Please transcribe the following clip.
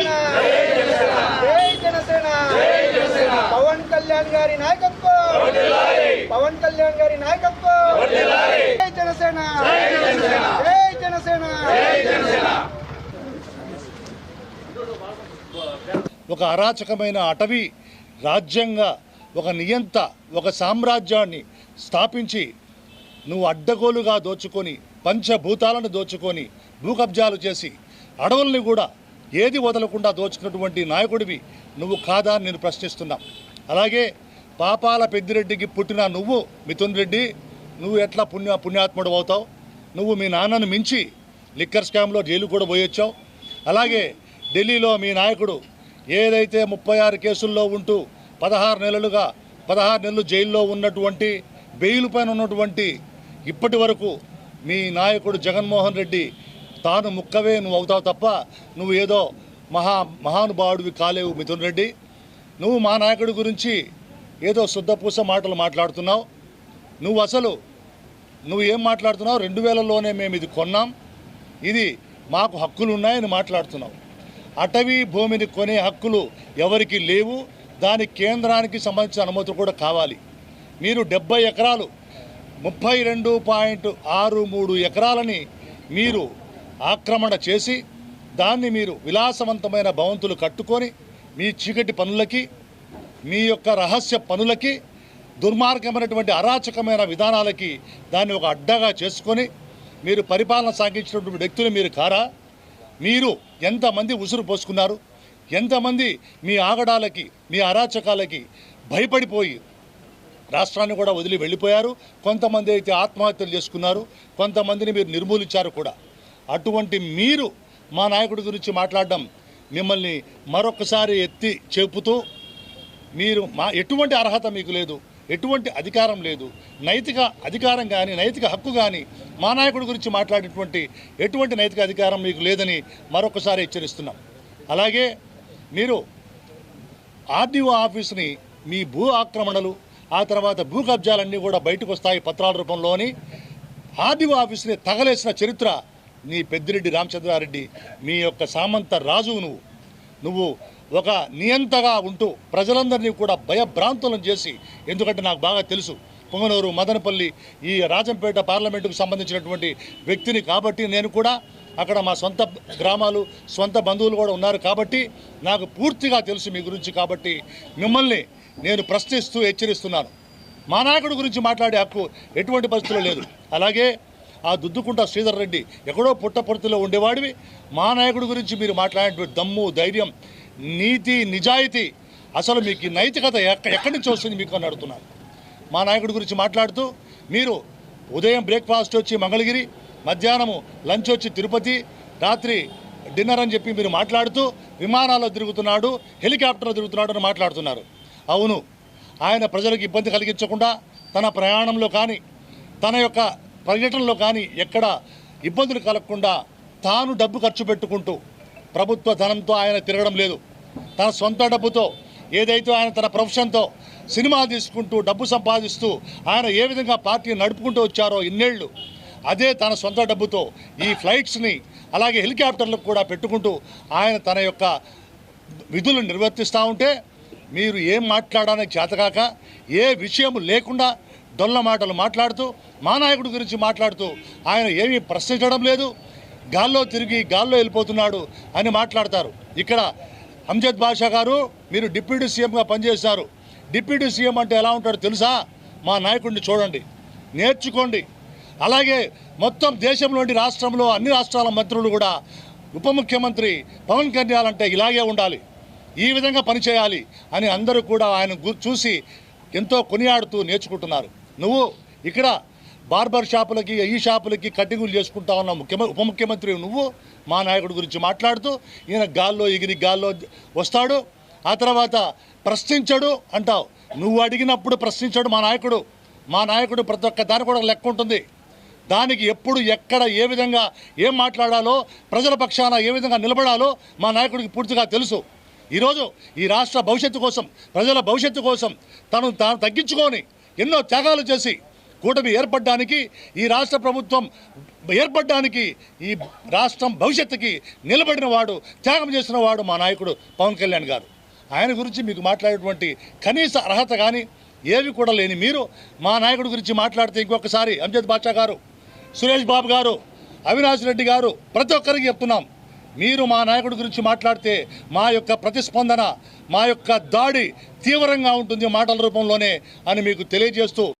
జనసేన జై జనసేన. పవన్ కళ్యాణ్ గారి నాయకత్వం పవన్ కళ్యాణ్ గారి నాయకత్వం. జై జనసేన. జై జనసేన. ఒక అరాచకమైన అటవీ రాజ్యంగా ఒక నియంత ఒక సామ్రాజ్యాన్ని స్థాపించి నువ్వు అడ్డగోలుగా దోచుకొని పంచభూతాలను దోచుకొని భూకబ్జాలు చేసి అడవుల్ని కూడా ఏది వదలకుండా దోచుకున్నటువంటి నాయకుడివి నువ్వు కాదా అని నేను ప్రశ్నిస్తున్నా. అలాగే పాపాల పెద్దిరెడ్డికి పుట్టిన నువ్వు మిథున్ రెడ్డి నువ్వు ఎట్లా పుణ్య పుణ్యాత్ముడు అవుతావు? నువ్వు మీ నాన్నను మించి లిక్కర్ స్కామ్లో జైలు కూడా పోయొచ్చావు. అలాగే ఢిల్లీలో మీ నాయకుడు ఏదైతే ముప్పై ఆరు కేసుల్లో ఉంటూ పదహారు నెలలుగా పదహారు నెలలు జైల్లో ఉన్నటువంటి బెయిల్ పైన ఉన్నటువంటి ఇప్పటి వరకు మీ నాయకుడు జగన్మోహన్ రెడ్డి తాను ముక్కవే నువ్వు అవుతావు తప్ప నువ్వు ఏదో మహా మహానుభావుడివి కాలేవు మిథున్ రెడ్డి. నువ్వు మా నాయకుడి గురించి ఏదో శుద్ధపూస మాటలు మాట్లాడుతున్నావు. నువ్వు అసలు నువ్వు ఏం మాట్లాడుతున్నావు? రెండు వేలలోనే మేము ఇది కొన్నాం. ఇది మాకు హక్కులు ఉన్నాయని మాట్లాడుతున్నావు. అటవీ భూమిని కొనే హక్కులు ఎవరికి లేవు. దాని కేంద్రానికి సంబంధించిన అనుమతులు కూడా కావాలి. మీరు డెబ్బై ఎకరాలు ముప్పై రెండు పాయింట్ ఆరు మూడు ఎకరాలని మీరు ఆక్రమణ చేసి దాన్ని మీరు విలాసవంతమైన భవంతులు కట్టుకొని మీ చీకటి పనులకి మీ యొక్క రహస్య పనులకి దుర్మార్గమైనటువంటి అరాచకమైన విధానాలకి దాన్ని ఒక అడ్డగా చేసుకొని మీరు పరిపాలన సాగించినటువంటి వ్యక్తులు మీరు కారా? మీరు ఎంతమంది ఉసురు పోసుకున్నారు? ఎంతమంది మీ ఆగడాలకి మీ అరాచకాలకి భయపడిపోయి రాష్ట్రాన్ని కూడా వదిలి వెళ్ళిపోయారు? కొంతమంది అయితే ఆత్మహత్యలు చేసుకున్నారు? కొంతమందిని మీరు నిర్మూలించారు కూడా? అటువంటి మీరు మా నాయకుడి గురించి మాట్లాడడం మిమ్మల్ని మరొకసారి ఎత్తి చెప్పుతూ మీరు మా ఎటువంటి అర్హత మీకు లేదు ఎటువంటి అధికారం లేదు నైతిక అధికారం కానీ నైతిక హక్కు కానీ మా నాయకుడి గురించి మాట్లాడేటువంటి ఎటువంటి నైతిక అధికారం మీకు లేదని మరొకసారి హెచ్చరిస్తున్నాం. అలాగే మీరు ఆర్డీఓ ఆఫీస్ని మీ భూ ఆక్రమణలు ఆ తర్వాత భూ కబ్జాలన్నీ కూడా బయటకు వస్తాయి పత్రాల రూపంలోని. ఆర్డీఓ ఆఫీస్ని తగలేసిన చరిత్ర నీ పెద్దిరెడ్డి రామచంద్రారెడ్డి మీ యొక్క సామంత రాజువు నువ్వు. నువ్వు ఒక నియంతగా ఉంటూ ప్రజలందరినీ కూడా భయభ్రాంతులను చేసి ఎందుకంటే నాకు బాగా తెలుసు పొంగనూరు మదనపల్లి ఈ రాజంపేట పార్లమెంటుకు సంబంధించినటువంటి వ్యక్తిని కాబట్టి నేను కూడా అక్కడ మా సొంత గ్రామాలు సొంత బంధువులు కూడా ఉన్నారు కాబట్టి నాకు పూర్తిగా తెలుసు మీ గురించి కాబట్టి మిమ్మల్ని నేను ప్రశ్నిస్తూ హెచ్చరిస్తున్నాను. మా నాయకుడి గురించి మాట్లాడే హక్కు ఎటువంటి పరిస్థితుల్లో లేదు. అలాగే ఆ దుద్దుకుంట శ్రీధర్ రెడ్డి ఎక్కడో పుట్టపొర్తిలో ఉండేవాడివి. మా నాయకుడి గురించి మీరు మాట్లాడేటువంటి దమ్ము ధైర్యం నీతి నిజాయితీ అసలు మీకు ఈ నైతికత ఎక్క ఎక్కడి నుంచి వస్తుంది మీకు అని అడుగుతున్నాను మా నాయకుడి గురించి మాట్లాడుతూ మీరు ఉదయం బ్రేక్ఫాస్ట్ వచ్చి మంగళగిరి మధ్యాహ్నము లంచ్ వచ్చి తిరుపతి రాత్రి డిన్నర్ అని చెప్పి మీరు మాట్లాడుతూ విమానాల్లో తిరుగుతున్నాడు హెలికాప్టర్లో తిరుగుతున్నాడు అని మాట్లాడుతున్నారు. అవును ఆయన ప్రజలకు ఇబ్బంది కలిగించకుండా తన ప్రయాణంలో కానీ తన యొక్క పర్యటనలో కానీ ఎక్కడ ఇబ్బందులు కలగకుండా తాను డబ్బు ఖర్చు పెట్టుకుంటూ ప్రభుత్వ ధనంతో ఆయన తిరగడం లేదు. తన సొంత డబ్బుతో ఏదైతే ఆయన తన ప్రొఫెషన్తో సినిమా తీసుకుంటూ డబ్బు సంపాదిస్తూ ఆయన ఏ విధంగా పార్టీ నడుపుకుంటూ వచ్చారో ఇన్నేళ్ళు అదే తన సొంత డబ్బుతో ఈ ఫ్లైట్స్ని అలాగే హెలికాప్టర్లకు కూడా పెట్టుకుంటూ ఆయన తన యొక్క విధులు నిర్వర్తిస్తూ ఉంటే మీరు ఏం మాట్లాడడానికి చేతకాక ఏ విషయం లేకుండా డొల్ల మాటలు మాట్లాడుతూ మా నాయకుడి గురించి మాట్లాడుతూ ఆయన ఏమీ ప్రశ్నించడం లేదు. గాల్లో తిరిగి గాల్లో వెళ్ళిపోతున్నాడు అని మాట్లాడతారు. ఇక్కడ అంజద్ బాషా గారు మీరు డిప్యూటీ సీఎంగా పనిచేశారు. డిప్యూటీ సీఎం అంటే ఎలా ఉంటాడో తెలుసా? మా నాయకుడిని చూడండి. నేర్చుకోండి. అలాగే మొత్తం దేశంలోని రాష్ట్రంలో అన్ని రాష్ట్రాల మంత్రులు కూడా ఉప ముఖ్యమంత్రి పవన్ కళ్యాణ్ అంటే ఇలాగే ఉండాలి. ఈ విధంగా పనిచేయాలి అని అందరూ కూడా ఆయన చూసి ఎంతో కొనియాడుతూ నేర్చుకుంటున్నారు. నువ్వు ఇక్కడ బార్బర్ షాపులకి ఈ షాపులకి కటింగులు చేసుకుంటా ఉన్న ముఖ్యమంత్రి ఉప ముఖ్యమంత్రి నువ్వు మా నాయకుడి గురించి మాట్లాడుతూ ఈయన గాల్లో ఎగిరి గాల్లో వస్తాడు ఆ తర్వాత ప్రశ్నించడు అంటావు. నువ్వు అడిగినప్పుడు ప్రశ్నించాడు మా నాయకుడు. మా నాయకుడు ప్రతి ఒక్క దాని కూడా లెక్క ఉంటుంది. దానికి ఎప్పుడు ఎక్కడ ఏ విధంగా ఏం మాట్లాడాలో ప్రజల పక్షాన ఏ విధంగా నిలబడాలో మా నాయకుడికి పూర్తిగా తెలుసు. ఈరోజు ఈ రాష్ట్ర భవిష్యత్తు కోసం ప్రజల భవిష్యత్తు కోసం తను తాను తగ్గించుకొని ఎన్నో త్యాగాలు చేసి కూటమి ఏర్పడడానికి ఈ రాష్ట్ర ప్రభుత్వం ఏర్పడడానికి ఈ రాష్ట్రం భవిష్యత్తుకి నిలబడిన వాడు త్యాగం చేసిన వాడు మా నాయకుడు పవన్ కళ్యాణ్ గారు. ఆయన గురించి మీకు మాట్లాడేటువంటి కనీస అర్హత కానీ ఏవి కూడా లేని మీరు మా నాయకుడి గురించి మాట్లాడితే ఇంకొకసారి అంజద్ బాషా గారు సురేష్ బాబు గారు అవినాష్ రెడ్డి గారు ప్రతి ఒక్కరికి చెప్తున్నాం. మీరు మా నాయకుడి గురించి మాట్లాడితే మా యొక్క ప్రతిస్పందన మా యొక్క దాడి తీవ్రంగా ఉంటుంది మాటల రూపంలోనే అని మీకు తెలియజేస్తూ